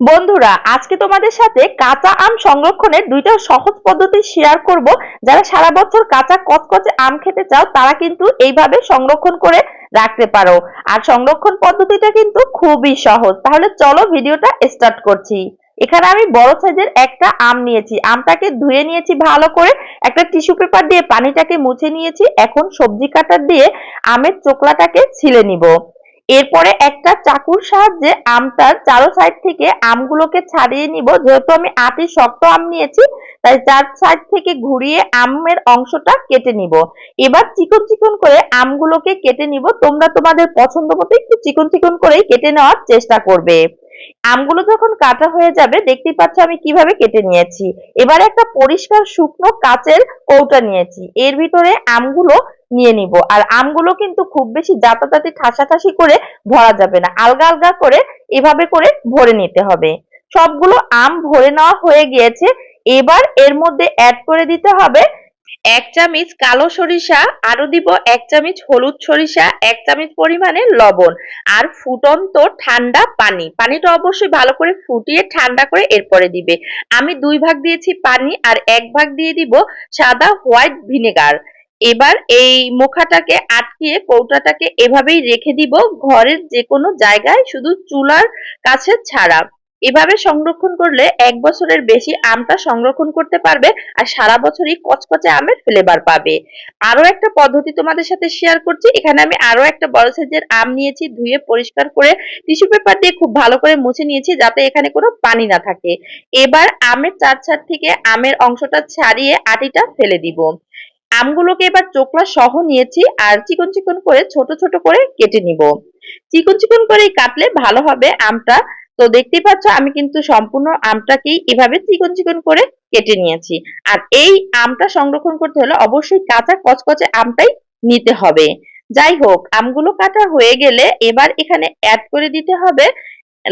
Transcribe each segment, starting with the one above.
বন্ধুরা, আজকে তোমাদের সাথে কাঁচা আম সংরক্ষণের দুইটা সহজ পদ্ধতি শেয়ার করব। যারা সারা বছর কাঁচা কচকচে আম খেতে চাও, তারা কিন্তু এইভাবে সংরক্ষণ করে রাখতে পারো। আর সংরক্ষণ পদ্ধতিটা কিন্তু খুবই সহজ। তাহলে চলো ভিডিওটা স্টার্ট করছি। এখানে আমি বড় সাইজের একটা আম নিয়েছি। আমটাকে ধুয়ে নিয়েছি ভালো করে। একটা টিস্যু পেপার দিয়ে পানিটাকে মুছে নিয়েছি। এখন সবজি কাটার দিয়ে আমের চোকলাটাকে ছিলে নিব। এরপরে একটা চাকুর সাহায্যে আমটার চারো সাইড থেকে আমগুলোকে ছাড়িয়ে নিব। যেহেতু আমি আটি শক্ত আম নিয়েছি, তাই চার সাইড থেকে ঘুরিয়ে আমের অংশটা কেটে নিব। এবার চিকন চিকন করে আমগুলোকে কেটে নিব। তোমরা তোমাদের পছন্দ মতো একটু চিকন চিকন করেই কেটে নেওয়ার চেষ্টা করবে। আমগুলো যখন কাটা হয়ে যাবে, দেখতেই পাচ্ছ আমি কীভাবে কেটে নিয়েছি। এবার একটা পরিষ্কার শুকনো কাচের কৌটা নিয়েছি। এর ভিতরে আমগুলো নিয়ে নিব। আর আমগুলো কিন্তু খুব বেশি জাতাতাতি ঠাসাঠাসি করে ভরা যাবে না। আলগা আলগা করে এভাবে করে ভরে নিতে হবে। সবগুলো আম ভরে নেওয়া হয়ে গিয়েছে। এবার এর মধ্যে অ্যাড করে দিতে হবে এক চামচ কালো সরিষা, আরও দিব এক চামচ হলুদ সরিষা, এক চামচ পরিমাণে লবণ আর ফুটন্ত ঠান্ডা পানি। পানিটা অবশ্যই ভালো করে ফুটিয়ে ঠান্ডা করে এরপরে দিবে। আমি দুই ভাগ দিয়েছি পানি আর এক ভাগ দিয়ে দিব সাদা হোয়াইট ভিনেগার। এবার এই মুখাটাকে আটকিয়ে কৌটাটাকে এভাবেই রেখে দিব ঘরের যে কোনো জায়গায়, শুধু চুলার কাছে ছাড়া। এভাবে সংরক্ষণ করলে এক বছরের বেশি আমটা সংরক্ষণ করতে পারবে আর সারা বছরই কচকচে আমের ফ্লেভার পাবে। আরও একটা পদ্ধতি তোমাদের সাথে শেয়ার করছি, এখানে আমি আরও একটা বড় সাইজের আম নিয়েছি, ধুয়ে পরিষ্কার করে টিস্যু পেপার দিয়ে খুব ভালো করে মুছে নিয়েছি যাতে এখানে কোনো পানি না থাকে। এবার আমের চার ছাড় থেকে আমের অংশটা ছাড়িয়ে আটিটা ফেলে দিব। আমগুলোকে এবার চোকলা সহ নিয়েছি আর চিকন চিকন করে, ছোট ছোট করে কেটে নিব। চিকন চিকন করে কাটলে ভালো হবে আমটা। তো দেখতেই পাচ্ছ, আমি কিন্তু সম্পূর্ণ আমটাকেই এভাবে চিকন চিকন করে কেটে নিয়েছি। আর এই আমটা সংরক্ষণ করতে হলে অবশ্যই কাঁচা কচকচে আমটাই নিতে হবে। যাই হোক, আমগুলো কাটা হয়ে গেলে এবার এখানে অ্যাড করে দিতে হবে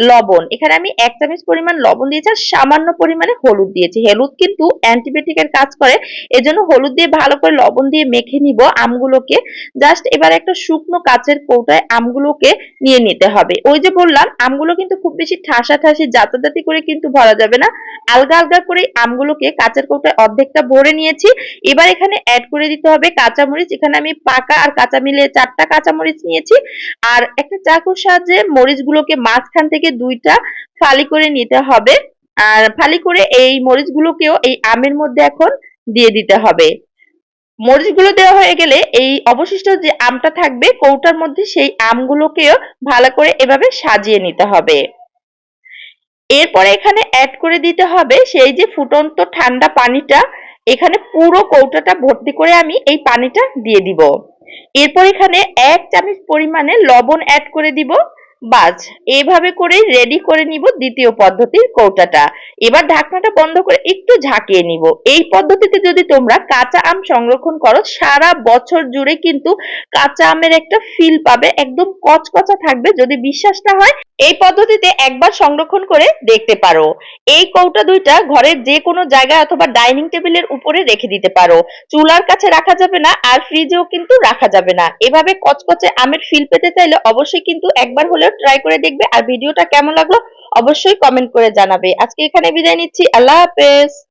লবণ। এখানে আমি এক চামচ পরিমাণ লবণ দিয়েছি আর সামান্য পরিমাণে হলুদ দিয়েছি। হলুদ কিন্তু অ্যান্টিবায়োটিকের কাজ করে, এজন্য হলুদ দিয়ে ভালো করে লবণ দিয়ে মেখে নিব আমগুলোকে। জাস্ট এবার একটা শুকনো কাচের কৌটায় আমগুলোকে নিয়ে নিতে হবে। ওই যে বললাম, আমগুলো কিন্তু খুব বেশি ঠাসা ঠাসি জাতাজাতি করে কিন্তু ভরা যাবে না। আলগা আলগা করে আমগুলোকে কাচের কৌটায় অর্ধেকটা ভরে নিয়েছি। এবার এখানে অ্যাড করে দিতে হবে কাঁচামরিচ। এখানে আমি পাকা আর কাঁচা মিলিয়ে চারটা কাঁচামরিচ নিয়েছি। আর একটা চাকুর সাহায্যে মরিচগুলোকে মাঝখান থেকে দুইটা ফালি করে নিতে হবে। আর ফালি করে এই মরিচগুলোকেও এই আমের মধ্যে এখন দিয়ে দিতে হবে। মরিচগুলো দেওয়া হয়ে গেলে এই অবশিষ্ট যে আমটা থাকবে, কৌটার মধ্যে সেই আমগুলোকেও ভালো করে এভাবে সাজিয়ে নিতে হবে। এরপরে এখানে অ্যাড করে দিতে হবে সেই যে ফুটন্ত ঠান্ডা পানিটা। এখানে পুরো কৌটাটা ভর্তি করে আমি এই পানিটা দিয়ে দিব। এরপর এখানে এক চামচ পরিমাণে লবণ অ্যাড করে দিব। বাস এইভাবে করে রেডি করে নিব দ্বিতীয় পদ্ধতির কৌটাটা। এবার ঢাকনাটা বন্ধ করে একটু ঝাঁকিয়ে নিব। এই পদ্ধতিতে যদি তোমরা কাঁচা আম সংরক্ষণ করো, সারা বছর জুড়ে কিন্তু কাঁচা আমের একটা ফিল পাবে, একদম কচকচা থাকবে। যদি বিশ্বাস না হয় এই পদ্ধতিতে একবার সংরক্ষণ করে দেখতে পারো। এই কৌটা দুইটা ঘরের যে কোনো জায়গায় অথবা ডাইনিং টেবিলের উপরে রেখে দিতে পারো। চুলার কাছে রাখা যাবে না, আর ফ্রিজেও কিন্তু রাখা যাবে না। এভাবে কচকচে আমের ফিল পেতে চাইলে অবশ্যই কিন্তু একবার হলেও ট্রাই করে দেখবে। আর ভিডিওটা কেমন লাগল অবশ্যই কমেন্ট করে জানাবে। আজকে এখানে বিদায় নিচ্ছি। আল্লাহ হাফেজ।